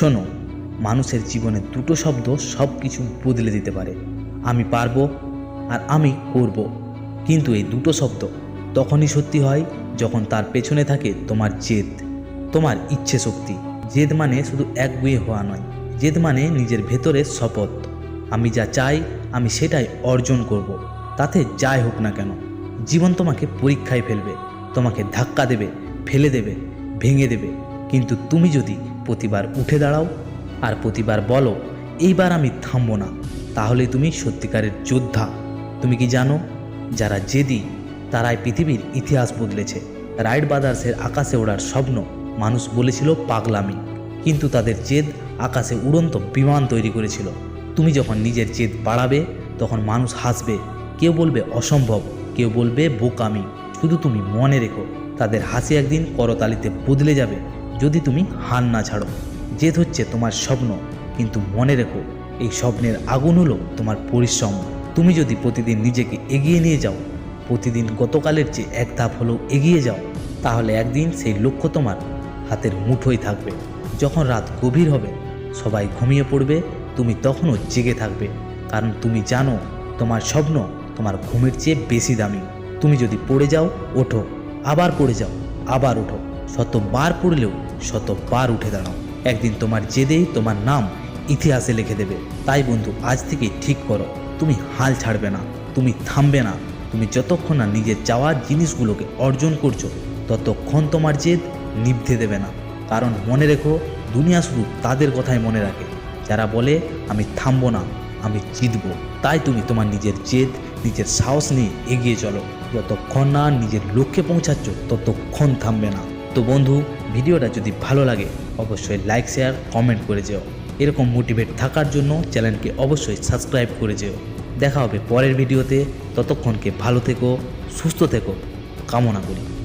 শোনো, মানুষের জীবনে দুটো শব্দ সব কিছু বদলে দিতে পারে। আমি পারব আর আমি করব। কিন্তু এই দুটো শব্দ তখনই সত্যি হয় যখন তার পেছনে থাকে তোমার জেদ। তোমার ইচ্ছে শক্তি। জেদ মানে শুধু একগুয়ে হওয়া নয়। জেদ মানে নিজের ভেতরের শপথ। আমি যা চাই, আমি সেটাই অর্জন করব। তাতে যাই হোক না কেন, জীবন তোমাকে পরীক্ষায় ফেলবে। তোমাকে ধাক্কা দেবে, ফেলে দেবে, ভেঙে দেবে। কিন্তু তুমি যদি প্রতিবার উঠে দাঁড়াও আর প্রতিবার বলো, এইবার আমি থামবো না, তাহলে তুমি সত্যিকারের যোদ্ধা। তুমি কি জানো, যারা জেদি, তারাই পৃথিবীর ইতিহাস বদলেছে। রাইড ব্রাদার্সের আকাশে ওড়ার স্বপ্ন মানুষ বলেছিল পাগলামি, কিন্তু তাদের জেদ আকাশে উড়ন্ত বিমান তৈরি করেছিল। তুমি যখন নিজের জেদ বাড়াবে, তখন মানুষ হাসবে। কেউ বলবে, অসম্ভব। কেউ বলবে, বোকামি। শুধু তুমি মনে রেখো, তাদের হাসি একদিন করতালিতে বদলে যাবে। যদি তুমি হাল না ছাড়ো, জেদ হচ্ছে তোমার স্বপ্ন, কিন্তু মনে রেখো, এই স্বপ্নের আগুন হলো তোমার পরিশ্রম। তুমি যদি প্রতিদিন নিজেকে এগিয়ে নিয়ে যাও, প্রতিদিন গতকালের চেয়ে এক ধাপ হলেও এগিয়ে যাও, তাহলে একদিন সেই লক্ষ্য তোমার হাতের মুঠোয় থাকবে। যখন রাত গভীর হবে, সবাই ঘুমিয়ে পড়বে, তুমি তখনও জেগে থাকবে, কারণ তুমি জানো তোমার স্বপ্ন তোমার ঘুমের চেয়ে বেশি দামি। তুমি যদি পড়ে যাও, ওঠো, আবার পড়ে যাও, আবার ওঠো। শতবার পড়লেও শতবার উঠে দাঁড়াও। একদিন তোমার জেদেই তোমার নাম ইতিহাসে লিখে দেবে। তাই বন্ধু, আজ থেকে ঠিক করো। তুমি হাল ছাড়বে না, তুমি থামবে না। তুমি যতক্ষণ না নিজের চাওয়ার জিনিসগুলোকে অর্জন করছ, ততক্ষণ তোমার জেদ নিভতে দেবে না। কারণ মনে রেখো, দুনিয়া শুধু তাদের কথাই মনে রাখে। যারা বলে, আমি থামবো না, আমি জিতবো। তাই তুমি তোমার নিজের জেদ, নিজের সাহস নিয়ে এগিয়ে চলো। যতক্ষণ না নিজের লক্ষ্যে পৌঁছাচ্ছ, ততক্ষণ থামবে না। তো বন্ধু, ভিডিওটা যদি ভালো লাগে, অবশ্যই লাইক শেয়ার কমেন্ট করে যেও। এরকম মোটিভেট থাকার জন্য চ্যানেলকে অবশ্যই সাবস্ক্রাইব করে যেও। দেখা হবে পরের ভিডিওতে। ততক্ষণকে ভালো থেকো, সুস্থ থেকো। কামনা করি।